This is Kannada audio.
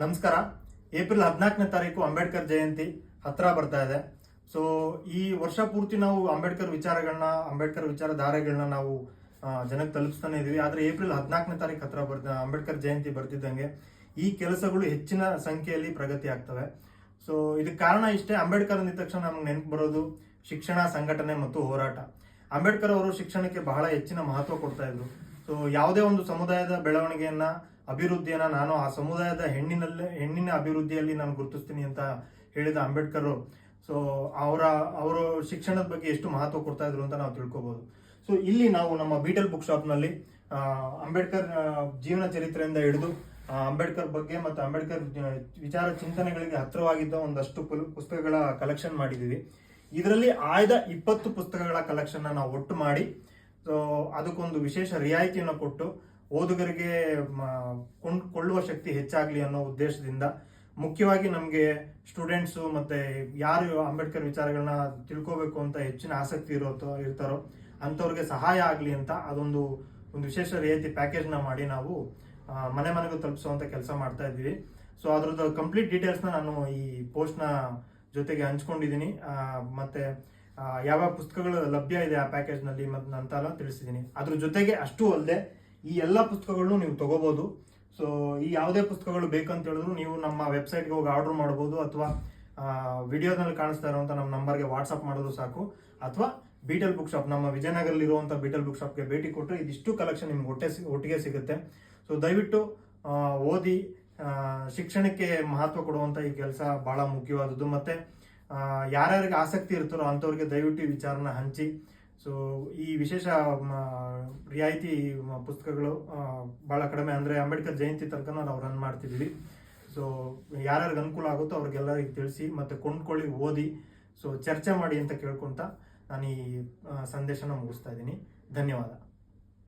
ನಮಸ್ಕಾರ. ಏಪ್ರಿಲ್ ಹದಿನಾಲ್ಕನೇ ತಾರೀಕು ಅಂಬೇಡ್ಕರ್ ಜಯಂತಿ ಹತ್ರ ಬರ್ತಾ ಇದೆ. ಸೊ ಈ ವರ್ಷ ಪೂರ್ತಿ ನಾವು ಅಂಬೇಡ್ಕರ್ ವಿಚಾರಗಳನ್ನ, ಅಂಬೇಡ್ಕರ್ ವಿಚಾರಧಾರೆಗಳನ್ನ ನಾವು ಜನಕ್ಕೆ ತಲುಪಿಸ್ತಾನೆ ಇದೀವಿ. ಆದರೆ ಏಪ್ರಿಲ್ ಹದಿನಾಲ್ಕನೇ ತಾರೀಕು ಹತ್ರ ಬರ್ತ ಅಂಬೇಡ್ಕರ್ ಜಯಂತಿ ಬರ್ತಿದ್ದಂಗೆ ಈ ಕೆಲಸಗಳು ಹೆಚ್ಚಿನ ಸಂಖ್ಯೆಯಲ್ಲಿ ಪ್ರಗತಿ ಆಗ್ತವೆ. ಸೊ ಇದಕ್ಕೆ ಕಾರಣ ಇಷ್ಟೇ ಅಂಬೇಡ್ಕರ್ ಅಂದಿದ ತಕ್ಷಣ ನಮ್ಗೆ ನೆನಪು ಬರೋದು ಶಿಕ್ಷಣ, ಸಂಘಟನೆ ಮತ್ತು ಹೋರಾಟ. ಅಂಬೇಡ್ಕರ್ ಅವರು ಶಿಕ್ಷಣಕ್ಕೆ ಬಹಳ ಹೆಚ್ಚಿನ ಮಹತ್ವ ಕೊಡ್ತಾ ಇದ್ರು. ಸೊ ಯಾವುದೇ ಒಂದು ಸಮುದಾಯದ ಬೆಳವಣಿಗೆಯನ್ನ ಅಭಿವೃದ್ಧಿಯನ್ನ ನಾನು ಆ ಸಮುದಾಯದ ಹೆಣ್ಣಿನಲ್ಲೇ, ಹೆಣ್ಣಿನ ಅಭಿವೃದ್ಧಿಯಲ್ಲಿ ನಾನು ಗುರುತಿಸ್ತೀನಿ ಅಂತ ಹೇಳಿದ ಅಂಬೇಡ್ಕರ್ ಸೊ ಅವರ, ಅವರು ಶಿಕ್ಷಣದ ಬಗ್ಗೆ ಎಷ್ಟು ಮಹತ್ವ ಕೊಡ್ತಾ ಇದ್ರು ಅಂತ ನಾವು ತಿಳ್ಕೊಬಹುದು ಸೊ ಇಲ್ಲಿ ನಾವು ನಮ್ಮ ಬೀಟಲ್ ಬುಕ್ ಶಾಪ್ನಲ್ಲಿ ಅಂಬೇಡ್ಕರ್ ಜೀವನ ಚರಿತ್ರೆಯಿಂದ ಹಿಡಿದು ಅಂಬೇಡ್ಕರ್ ಬಗ್ಗೆ ಮತ್ತು ಅಂಬೇಡ್ಕರ್ ವಿಚಾರ ಚಿಂತನೆಗಳಿಗೆ ಹತ್ತಿರವಾಗಿದ್ದ ಒಂದಷ್ಟು ಪುಸ್ತಕಗಳ ಕಲೆಕ್ಷನ್ ಮಾಡಿದ್ದೀವಿ ಇದರಲ್ಲಿ ಆಯ್ದ ಇಪ್ಪತ್ತು ಪುಸ್ತಕಗಳ ಕಲೆಕ್ಷನ್ನ ನಾವು ಒಟ್ಟು ಮಾಡಿ ಸೊ ಅದಕ್ಕೊಂದು ವಿಶೇಷ ರಿಯಾಯಿತಿಯನ್ನು ಕೊಟ್ಟು ಓದುಗರಿಗೆ ಕೊಳ್ಳುವ ಶಕ್ತಿ ಹೆಚ್ಚಾಗ್ಲಿ ಅನ್ನೋ ಉದ್ದೇಶದಿಂದ ಮುಖ್ಯವಾಗಿ ನಮಗೆ ಸ್ಟೂಡೆಂಟ್ಸು ಮತ್ತೆ ಯಾರು ಅಂಬೇಡ್ಕರ್ ವಿಚಾರಗಳನ್ನ ತಿಳ್ಕೋಬೇಕು ಅಂತ ಹೆಚ್ಚಿನ ಆಸಕ್ತಿ ಇರೋ ಇರ್ತಾರೋ ಅಂಥವ್ರಿಗೆ ಸಹಾಯ ಆಗಲಿ ಅಂತ ಅದೊಂದು, ಒಂದು ವಿಶೇಷ ರಿಯಾಯಿತಿ ಪ್ಯಾಕೇಜ್ನ ಮಾಡಿ ನಾವು ಮನೆ ಮನೆಗೂ ತಲುಪಿಸುವಂತ ಕೆಲಸ ಮಾಡ್ತಾ ಇದ್ದೀವಿ. ಸೊ, ಅದ್ರದ್ದು ಕಂಪ್ಲೀಟ್ ಡೀಟೇಲ್ಸ್ನ ನಾನು ಈ ಪೋಸ್ಟ್ನ ಜೊತೆಗೆ ಹಂಚ್ಕೊಂಡಿದ್ದೀನಿ. ಮತ್ತು ಯಾವ್ಯಾವ ಪುಸ್ತಕಗಳು ಲಭ್ಯ ಇದೆ ಆ ಪ್ಯಾಕೇಜ್ನಲ್ಲಿ ಮತ್ತು ನಂತರ ತಿಳಿಸಿದ್ದೀನಿ. ಅದ್ರ ಜೊತೆಗೆ ಅಷ್ಟು ಅಲ್ಲದೆ ಈ ಎಲ್ಲ ಪುಸ್ತಕಗಳನ್ನು ನೀವು ತಗೋಬಹುದು ಸೊ ಈ ಯಾವುದೇ ಪುಸ್ತಕಗಳು ಬೇಕಂತ ಹೇಳಿದ್ರು ನೀವು ನಮ್ಮ ವೆಬ್ಸೈಟ್ಗೆ ಹೋಗಿ ಆರ್ಡರ್ ಮಾಡ್ಬೋದು ಅಥವಾ ವಿಡಿಯೋದಲ್ಲಿ ಕಾಣಿಸ್ತಾ ಇರುವಂಥ ನಮ್ಮ ನಂಬರ್ಗೆ ವಾಟ್ಸಪ್ ಮಾಡಿದ್ರು ಸಾಕು. ಅಥವಾ ಬೀಟಲ್ ಬುಕ್ ಶಾಪ್ ನಮ್ಮ ವಿಜಯನಗರಲ್ಲಿರುವಂಥ ಬೀಟಲ್ ಬುಕ್ ಶಾಪ್ಗೆ ಭೇಟಿ ಕೊಟ್ಟರೆ ಇದಿಷ್ಟು ಕಲೆಕ್ಷನ್ ನಿಮ್ಗೆ ಒಟ್ಟೆ ಒಟ್ಟಿಗೆ ಸಿಗುತ್ತೆ. ಸೊ ದಯವಿಟ್ಟು ಓದಿ ಶಿಕ್ಷಣಕ್ಕೆ ಮಹತ್ವ ಕೊಡುವಂಥ ಈ ಕೆಲಸ ಬಹಳ ಮುಖ್ಯವಾದದ್ದು. ಮತ್ತೆ ಯಾರ್ಯಾರಿಗೆ ಆಸಕ್ತಿ ಇರ್ತಾರೋ ಅಂಥವ್ರಿಗೆ ದಯವಿಟ್ಟು ವಿಚಾರನ ಹಂಚಿ. ಸೊ ಈ ವಿಶೇಷ ರಿಯಾಯಿತಿ ಪುಸ್ತಕಗಳು ಭಾಳ ಕಡಿಮೆ ಅಂದರೆ ಅಂಬೇಡ್ಕರ್ ಜಯಂತಿ ತನಕ ನಾವು ರನ್ ಮಾಡ್ತಿದ್ದೀವಿ. ಸೊ ಯಾರ್ಯಾರಿಗೆ ಅನುಕೂಲ ಆಗುತ್ತೋ ಅವ್ರಿಗೆಲ್ಲರಿಗೆ ತಿಳಿಸಿ ಮತ್ತೆ ಕೊಂಡ್ಕೊಳ್ಳಿ, ಓದಿ ಸೊ ಚರ್ಚೆ ಮಾಡಿ ಅಂತ ಕೇಳ್ಕೊಂತ ನಾನು ಈ ಸಂದೇಶನ ಮುಗಿಸ್ತಾ ಇದ್ದೀನಿ. ಧನ್ಯವಾದ.